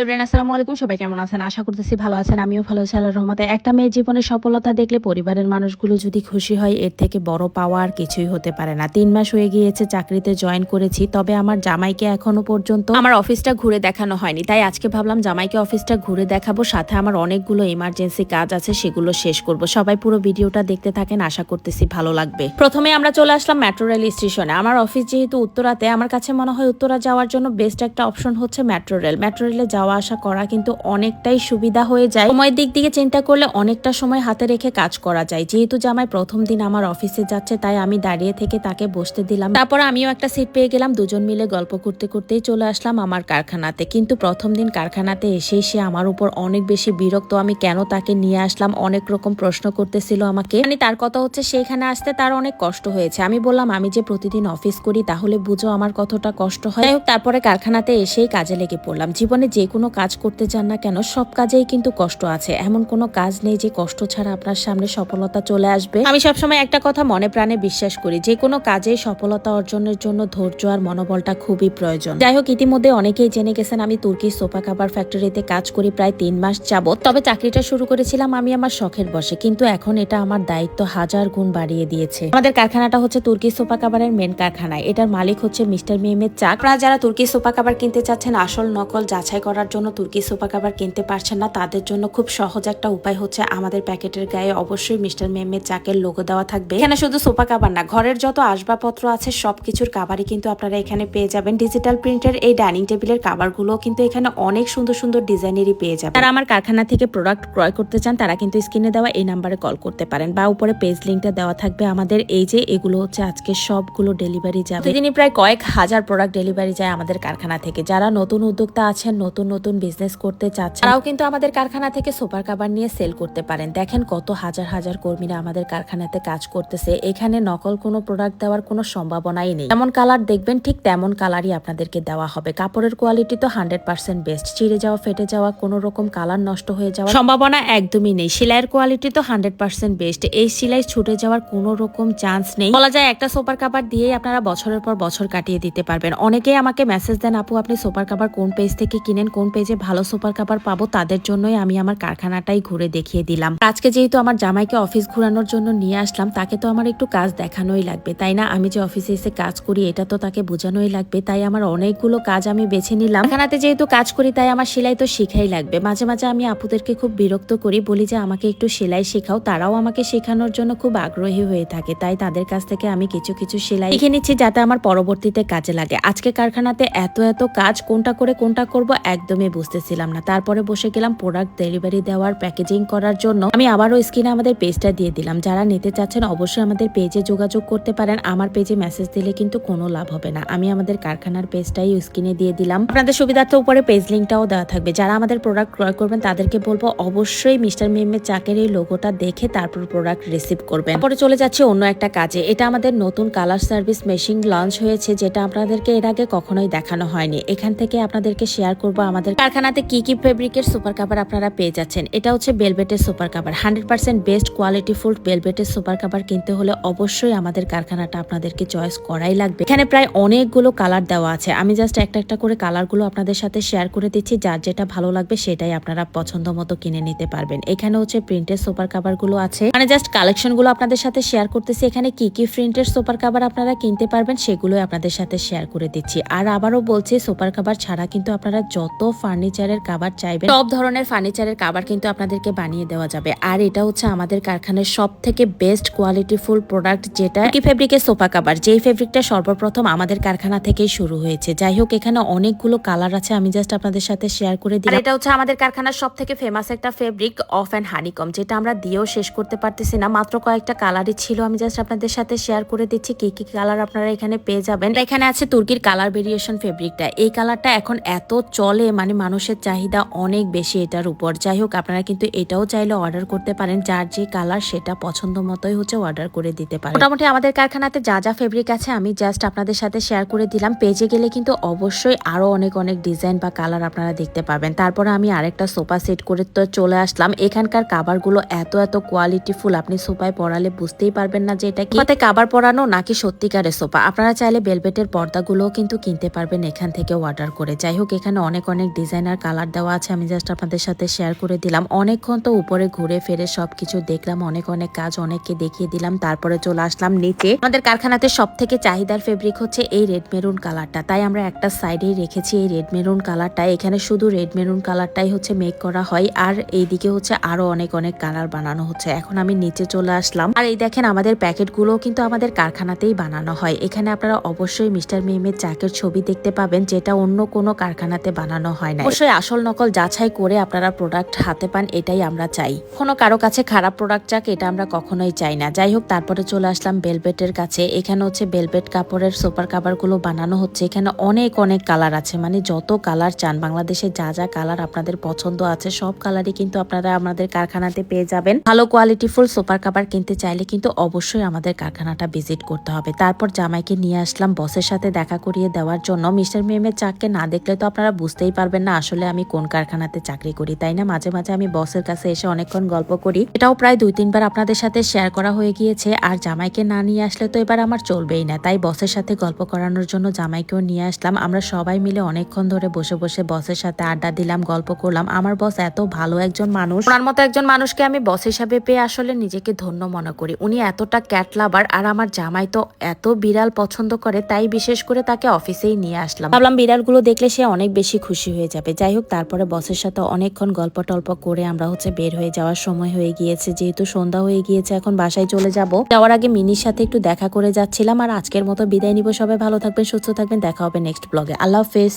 Hello আসসালামু আলাইকুম। সবাই কেমন আছেন? আশা করতেছি ভালো আছেন। আমিও ভালো আছি, আল্লাহর রহমতে। একটা মেয়ের জীবনে সফলতা দেখলে পরিবারের মানুষগুলো যদি খুশি হয়, এর থেকে বড় পাওয়া আর কিছুই হতে পারে না। তিন মাস হয়ে গিয়েছে, চাকরিতে জয়েন করেছি, তবে আমার জামাইকে এখনও পর্যন্ত আমার অফিসটা ঘুরে দেখানো হয়নি। তাই আজকে ভাবলাম জামাইকে অফিসটা ঘুরে দেখাবো। সাথে আমার অনেকগুলো ইমার্জেন্সি কাজ আছে, সেগুলো শেষ করব। সবাই পুরো ভিডিওটা দেখতে থাকেন, আশা করতেছি ভালো লাগবে। প্রথমে আমরা চলে আসলাম মেট্রো রেল স্টেশনে আমার অফিস যেহেতু উত্তরাতে, আমার কাছে মনে হয় উত্তরা যাওয়ার জন্য বেস্ট একটা অপশন হচ্ছে মেট্রো রেল মেট্রো রেলে যাওয়া আসা করা কিন্তু অনেকটাই সুবিধা হয়ে যায়। সময়ের দিক থেকে চিন্তা করলে অনেকটা সময় হাতে রেখে কাজ করা যায়। যেহেতু জামাই প্রথম দিন আমার অফিসে যাচ্ছে, তাই আমি দাঁড়িয়ে থেকে তাকে বসতে দিলাম। তারপর আমিও একটা সিট পেয়ে গেলাম। দুজন মিলে গল্প করতে করতেই চলে আসলাম আমার কারখানাতে। কিন্তু প্রথম দিন কারখানাতে এসেই সে আমার উপর অনেক বেশি বিরক্ত। আমি কেন তাকে নিয়ে আসলাম? অনেক রকম প্রশ্ন করতেছিল আমাকে। মানে তার কথা হচ্ছে সেখানে আসতে তার অনেক কষ্ট হয়েছে। আমি বললাম, আমি যে প্রতিদিন অফিস করি, তাহলে বুঝো আমার কতটা কষ্ট হয়? তারপরে কারখানাতে এসেই কাজে লেগে পড়লাম। জীবনে যে কোনো কাজ করতে চান না কেন, সব কাজেই কিন্তু কষ্ট আছে। এমন কোনো কাজ নেই যে কষ্ট ছাড়া আপনার সামনে সফলতা চলে আসবে। আমি সবসময় একটা কথা মনে প্রাণে বিশ্বাস করি, যে কোনো কাজে সফলতা অর্জনের জন্য ধৈর্য আর মনোবলটা খুবই প্রয়োজন। যাই হোক, ইতিমধ্যে অনেকেই জেনে গেছেন, আমি তুর্কির সোফা কাবার ফ্যাক্টরিতে কাজ করি প্রায় তিন মাস যাবত তবে চাকরিটা শুরু করেছিলাম আমি আমার শখের বসে, কিন্তু এখন এটা আমার দায়িত্ব হাজার গুণ বাড়িয়ে দিয়েছে। আমাদের কারখানাটা হচ্ছে তুর্কি সোফা কাবারের মেন কারখানায়। এটার মালিক হচ্ছে মিস্টার মেহমেদ চাক। আপনারা যারা তুর্কি সোফা কাবার কিনতে চাচ্ছেন, আসল নকল যাচাই করার জন্য তুর্কি সোফা কাবার কিনতে পারছেন না, তাদের জন্য খুব সহজ একটা উপায় হচ্ছে আমাদের প্যাকেটের গায়ে অবশ্যই মিস্টার মেহমেদ চাকের লোগো দেওয়া থাকবে। এখানে শুধু সোফা কাবার না, ঘরের যত আসবাবপত্র আছে, সবকিছুর কাবারই কিন্তু আপনারা এখানে পেয়ে যাবেন। ডিজিটাল প্রিন্টের এই ডাইনিং টেবিলের কাবারগুলো কিন্তু এখানে অনেক সুন্দর সুন্দর ডিজাইনেরই পেয়ে যাবেন। তারা আমার কারখানা থেকে প্রোডাক্ট ক্রয় করতে চান, তারা কিন্তু স্ক্রিনে দেওয়া এই নাম্বারে কল করতে পারেন বা উপরে পেজ লিঙ্কটা দেওয়া থাকবে আমাদের এই যে, এগুলো হচ্ছে আজকে সবগুলো ডেলিভারি যাবে। প্রায় কয়েক হাজার প্রোডাক্ট ডেলিভারি যায় আমাদের কারখানা থেকে। যারা নতুন উদ্যোক্তা আছেন, নতুন নতুন বিজনেস করতে চাচ্ছেন, তারাও কিন্তু আমাদের কারখানা থেকে সুপার কাবার নিয়ে সেল করতে পারেন। দেখেন কত হাজার হাজার কর্মীরা আমাদের কারখানাতে কাজ করতেছে। এখানে নকল কোনো প্রোডাক্ট দেওয়ার কোনো সম্ভাবনাই নেই। যেমন কালার দেখবেন, ঠিক তেমন কালারই আপনাদেরকে দেওয়া হবে। কাপড়ের কোয়ালিটি তো হান্ড্রেড পার্সেন্ট বেস্ট চিড়ে যাওয়া, ফেটে যাওয়া, কোনো রকম কালার নষ্ট হয়ে যাওয়ার সম্ভাবনা একদমই নেই। সেলাইয়ের কোয়ালিটি তো হান্ড্রেড পার্সেন্ট বেস্ট এই সেলাই ছুটে যাওয়ার কোনো রকম চান্স নেই। বলা যায় একটা সুপার কাভার দিয়েই আপনারা বছরের পর বছর কাটিয়ে দিতে পারবেন। অনেকেই আমাকে মেসেজ দেন, আপু, আপনি সুপার কাভার কোন পেজ থেকে কিনেন কোন পেজে ভালো সুপার কাভার পাবো তাদের জন্যই আমি আমার কারখানাটাই ঘুরে দেখিয়ে দিলাম। আজকে যেহেতু আমার জামাইকে অফিস ঘুরানোর জন্য নিয়ে আসলাম, তাকে তো আমার একটু কাজ দেখানোই লাগবে, তাই না? আমি যে অফিসে এসে কাজ করি, এটা তো তাকে বোঝানোই লাগবে, তাই আমার অনেকগুলো কাজ আমি বেছে নিলাম। কারখানাতে যেহেতু কাজ করি, তাই আমার সেলাই তো শেখাই লাগবে। মাঝে মাঝে আমি আপুদেরকে খুব বিরক্ত করি, বলি যে আমাকে একটু সেলাই শেখাও, তারাও আমাকে শেখানোর জন্য খুব আগ্রহী হয়ে থাকে, তাই তাদের কাছ থেকে আমি কিছু কিছু সেলাই শিখে নিচ্ছি যাতে আমার পরবর্তীতে কাজে লাগে। আজকে কারখানাতে এত এত কাজ, কোনটা করে, কোনটা করব একদমই বুঝতেছিলাম না। তারপরে বসে গেলাম প্রোডাক্ট ডেলিভারি দেওয়ার প্যাকেজিং করার জন্য। আমি আবারও স্ক্রিনে আমাদের পেজটা দিয়ে দিলাম। যারা নিতে চাচ্ছেন অবশ্যই আমাদের পেজে যোগাযোগ করতে পারেন। আমার পেজে মেসেজ দিলে কিন্তু কোনো লাভ হবে না। আমি আমাদের কারখানার পেজটাই স্ক্রিনে দিয়ে দিলাম। আপনাদের সুবিধার্থে উপরে পেজ লিঙ্কটাও দেওয়া থাকবে। যারা আমাদের প্রোডাক্ট ক্রয় করবেন, তাদেরকে বলব অবশ্যই মিস্টার মেমের চাকের এই লোগোটা দেখে তারপর প্রোডাক্ট রিসিভ করবেন। তারপরে চলে যাচ্ছে অন্য একটা কাজে। এটা আমাদের নতুন কালার সার্ভিস মেশিন লঞ্চ হয়েছে, যেটা আপনাদেরকে এর আগে কখনোই দেখানো হয়নি। এখান থেকে আপনাদেরকে শেয়ার করব আমাদের কারখানাতে কি কি ফেব্রিকের সুপার কাভার আপনারা পেয়ে যাচ্ছেন? এটা হচ্ছে বেলবেটের super cover hundred percent best quality full বেলবেটের super cover কিনতে হলে অবশ্যই আমাদের কারখানাটা আপনাদেরকে চয়েস করাই লাগবে। এখানে প্রায় অনেকগুলো কালার দেওয়া আছে। আমি জাস্ট একটা একটা করে কালারগুলো আপনাদের সাথে শেয়ার করে দিচ্ছি। যার যেটা ভালো লাগবে সেটাই আপনারা পছন্দ মতো কিনে নিতে পারবেন। এখানে হচ্ছে প্রিন্টের সুপার কাভারগুলো আছে। মানে জাস্ট কালেকশনগুলো আপনাদের সাথে শেয়ার করতেছি। এখানে কি কি প্রিন্টের সুপার কাভার আপনারা কিনতে পারবেন সেগুলো আপনাদের সাথে শেয়ার করে দিচ্ছি। আর আবারও বলছি সুপার কাভার ছাড়া কিন্তু আপনারা যত ফার্নিচারের কাবার চাইবেন? সব ধরনের ফার্নিচারের কাভার কিন্তু আপনাদেরকে বানিয়ে দেওয়া যাবে। আর এটা হচ্ছে আমাদের কারখানার সব থেকে বেস্ট কোয়ালিটি ফুল প্রোডাক্ট যেটা কি ফেব্রিকের সোফা কাবার। যেই ফেব্রিকটা সর্বপ্রথম আমাদের কারখানা থেকেই শুরু হয়েছে। যাই হোক এখানে অনেকগুলো কালার আছে আমি জাস্ট আপনাদের সাথে শেয়ার করে দিই এটা হচ্ছে আমাদের কারখানার সব থেকে ফেমাস একটা ফেব্রিক অফ অ্যান্ড হানিকম যেটা আমরা দিয়েও শেষ করতে পারতেছি না। মাত্র কয়েকটা কালারই ছিল আমি জাস্ট আপনাদের সাথে শেয়ার করে দিচ্ছি কি কি কালার আপনারা এখানে পেয়ে যাবেন। এখানে আছে তুর্কির কালার ভেরিয়েশন ফেব্রিকটা এই কালারটা এখন এত চলে মানে মানুষের চাহিদা অনেক বেশি এটার উপর। যাই হোক আপনারা কিন্তু এটাও চাইলে অর্ডার করতে পারেন যার যে কালার সেটা পছন্দ মতোই হচ্ছে অর্ডার করে দিতে পারেন। মোটামুটি আমাদের কারখানাতে যা যা ফেব্রিক আছে আমি জাস্ট আপনাদের সাথে শেয়ার করে দিলাম। পেজে গেলে কিন্তু অবশ্যই আরও অনেক অনেক ডিজাইন বা কালার আপনারা দেখতে পাবেন। তারপরে আমি আরেকটা সোফা সেট করে তো চলে আসলাম। এখানকার কাবারগুলো এত এত কোয়ালিটি ফুল আপনি সোফায় পরালে বুঝতেই পারবেন না যে এটা কি। কাবার পরানো নাকি সত্যিকারের সোফা? আপনারা চাইলে বেলভেটের পর্দাগুলোও কিন্তু কিনতে পারবেন এখান থেকে অর্ডার করে। যাই হোক এখানে অনেক অনেক অনেক ডিজাইনার কালার দেওয়া আছে, আমি জাস্ট আপনাদের সাথে শেয়ার করে দিলাম। অনেকক্ষণ তো উপরে ঘুরে ফিরে সবকিছু দেখলাম, অনেক অনেক কাজ অনেককে দেখিয়ে দিলাম, তারপরে চলে আসলাম নিচে। আমাদের কারখানাতে সব থেকে চাহিদার ফেব্রিক হচ্ছে এই রেড মেরুন কালারটা তাই আমরা একটা সাইডেই রেখেছি এই রেড মেরুন কালারটা এখানে শুধু রেড মেরুন কালারটাই হচ্ছে মেক করা হয়, আর এইদিকে হচ্ছে আরও অনেক অনেক কালার বানানো হচ্ছে। এখন আমি নিচে চলে আসলাম। আর এই দেখেন আমাদের প্যাকেটগুলো কিন্তু আমাদের কারখানাতেই বানানো হয়। এখানে আপনারা অবশ্যই মিস্টার মেমের চাকের ছবি দেখতে পাবেন, যেটা অন্য কোনো কারখানাতে বানানো হয় না অবশ্যই আসল নকল যাচাই করে আপনারা প্রোডাক্ট হাতে পান, এটাই আমরা চাই। কোনো কারও কাছে খারাপ প্রোডাক্ট চাক এটা আমরা কখনোই চাই না। যাই হোক, তারপরে চলে আসলাম বেলবেটের কাছে। এখানে হচ্ছে বেলবেট কাপড়ের সুপার কাভারগুলো বানানো হচ্ছে। এখানে অনেক অনেক কালার আছে। মানে যত কালার চান, বাংলাদেশে যা যা কালার আপনাদের পছন্দ আছে, সব কালারই কিন্তু আপনারা আমাদের কারখানাতে পেয়ে যাবেন। ভালো কোয়ালিটি ফুল সুপার কাভার কিনতে চাইলে কিন্তু অবশ্যই আমাদের কারখানাটা ভিজিট করতে হবে। তারপর জামাইকে নিয়ে আসলাম বসের সাথে দেখা করিয়ে দেওয়ার জন্য। মিস্টার মেমের চাককে না দেখলে তো আপনারা বুঝতেই পারবেন না। আসলে আমি কোন কারখানাতে চাকরি করি, তাই না? মাঝে মাঝে আমি বসের কাছে এসে অনেকক্ষণ গল্প করি। এটাও প্রায় দুই তিনবার আপনাদের সাথে শেয়ার করা হয়ে গিয়েছে। আর জামাইকে না নিয়ে আসলে তো এবার আমার চলবেই না। তাই বসের সাথে গল্প করানোর জন্য জামাইকেও নিয়ে আসলাম। আমরা সবাই মিলে অনেকক্ষণ ধরে বসে বসে বসের সাথে আড্ডা দিলাম, গল্প করলাম। আমার বস এত ভালো একজন মানুষ। ওনার মতো একজন মানুষকে আমি বস হিসাবে পেয়ে আসলে নিজেকে ধন্য মনে করি। উনি এতটা ক্যাট লাভার আর আমার জামাই তো এত বিড়াল পছন্দ করে, তাই বিশেষ করে তাকে অফিসেই নিয়ে আসলাম। ভাবলাম বিড়ালগুলো দেখলে সে অনেক বেশি খুশি হয়ে যাবে। যাই হোক, তারপরে বসের সাথে অনেকক্ষণ গল্প টল্প করে আমরা হচ্ছে বের হয়ে যাওয়ার সময় হয়ে গিয়েছে। যেহেতু সন্ধ্যা হয়ে গিয়েছে, এখন বাসায় চলে যাব। যাওয়ার আগে মিনির সাথে একটু দেখা করে যাচ্ছিলাম। আর আজকের মতো বিদায় নিব। সবাই ভালো থাকবেন, সুস্থ থাকবেন। দেখা হবে নেক্সট ব্লগে। আল্লাহ হাফেজ।